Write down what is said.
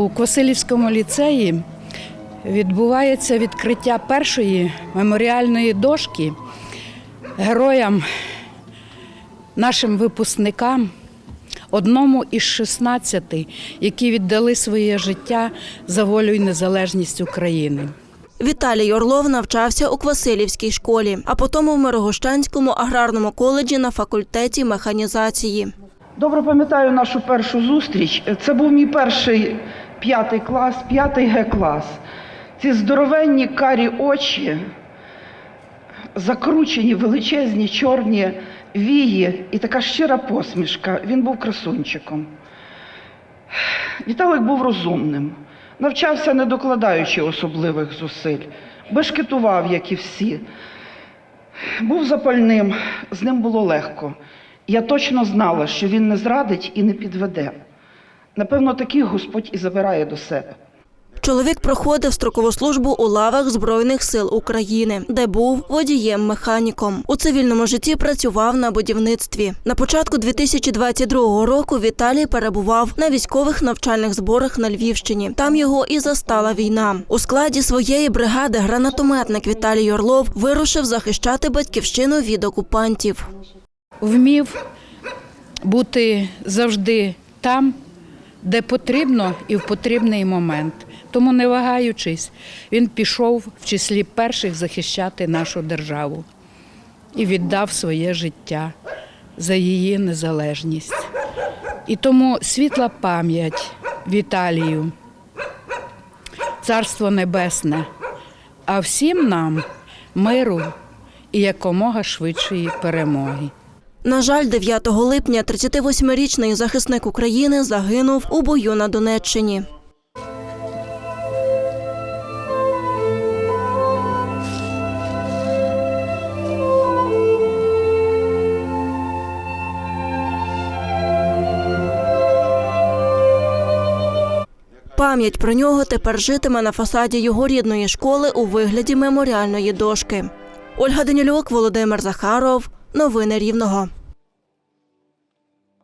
У Квасилівському ліцеї відбувається відкриття першої меморіальної дошки героям, нашим випускникам, одному із 16, які віддали своє життя за волю і незалежність України. Віталій Орлов навчався у Квасилівській школі, а потім у Мирогощанському аграрному коледжі на факультеті механізації. Добре пам'ятаю нашу першу зустріч. Це був мій перший п'ятий клас, п'ятий Г-клас. Ці здоровенні карі очі, закручені, величезні, чорні вії і така щира посмішка. Він був красунчиком. Віталик був розумним, навчався, не докладаючи особливих зусиль, бешкетував, як і всі. Був запальним, з ним було легко. Я точно знала, що він не зрадить і не підведе. Напевно, таких Господь і забирає до себе. Чоловік проходив строкову службу у лавах Збройних сил України, де був водієм-механіком. У цивільному житті працював на будівництві. На початку 2022 року Віталій перебував на військових навчальних зборах на Львівщині. Там його і застала війна. У складі своєї бригади гранатометник Віталій Орлов вирушив захищати батьківщину від окупантів. Вмів бути завжди там, де потрібно і в потрібний момент. Тому, не вагаючись, він пішов в числі перших захищати нашу державу і віддав своє життя за її незалежність. І тому світла пам'ять Віталію, Царство Небесне, а всім нам миру і якомога швидшої перемоги. На жаль, 9 липня 38-річний захисник України загинув у бою на Донеччині. Пам'ять про нього тепер житиме на фасаді його рідної школи у вигляді меморіальної дошки. Ольга Данілюк, Володимир Захаров. Новини Рівного.